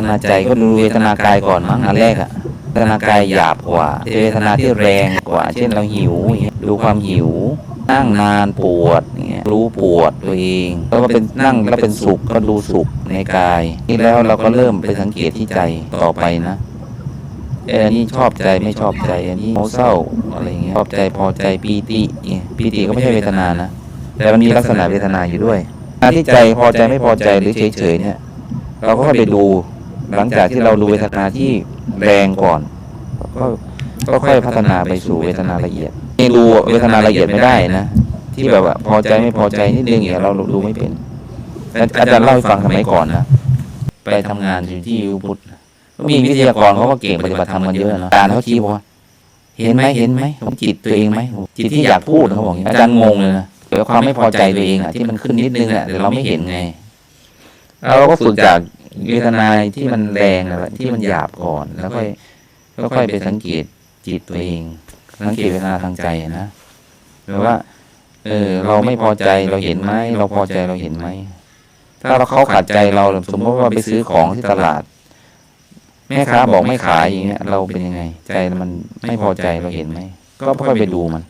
ทนาใจก็ดูเวทนากายก่อนมั้งอันแรกอะเวทนากายหยาบกว่าเวทนาที่แรงกว่า เช่นเราหิวอย่างเงี้ยดูความหิว นั่งนานปวดอย่างเงี้ยรู้ปวดตัวเองแล้วก็เป็นนั่งแล้วเป็นสุขก็ดูสุขในกายนี่แล้วเราก็เริ่มไปสังเกตที่ใจต่อไปนะเอออันนี้ชอบใจไม่ชอบใจ อันนี้เศร้าอะไรเงี้ยชอบใจพอใจปีติเงี้ยปีติก็ไม่ใช่เวทนานะแต่มันมีลักษณะเวทนาอยู่ด้วยการที่ใจพอใจไม่พอใจหรือเฉยๆเนี่ย เราก็ไปดู หลังจากที่เราดูเวทนาที่แรงก่อน ก็ก็ค่อยพัฒนาไปสู่เวทนาละเอียดนี่ดูเวทนาละเอียดไม่ได้นะที่แบบว่าพอใจไม่พอใจนิดนึงอย่างเราดูไม่เป็นอาจารย์เล่าให้ฟังสมัยก่อนนะไปทำงานอยู่ที่อุพุทธก็มีวิทยากรเขาก็เก่งปฏิบัติธรรมกันเยอะนะอาจารย์เขาชี้บอกว่าเห็นไหมเห็นไหมผมจิตตัวเองไหมจิตที่อยากพูดเขาบอกอย่างนี้อาจารย์งงเลยนะเกี่ยวกับความไม่พอใจตัวเองอะที่มันขึ้นนิดนึงอะแต่เราไม่เห็นไงเราก็ฝึกจาก เวทนาที่มันแรงนะที่มันหยาบก่อน แล้วค่อยก็ค่อยไปสังเกตจิตตัวเอง สังเกตเวทนาทางใจนะหรือว่า เออ เราไม่พอใจเราเห็นไหมเราพอใจเราเห็นไหมถ้าเราเขาขัดใจเราสมมติว่าไปซื้อของที่ตลาดแม่ค้าบอกไม่ขายอย่างเงี้ย เราเป็นยังไง ใจมันไม่พอใจเราเห็นไหมก็ค่อยไปดูมัน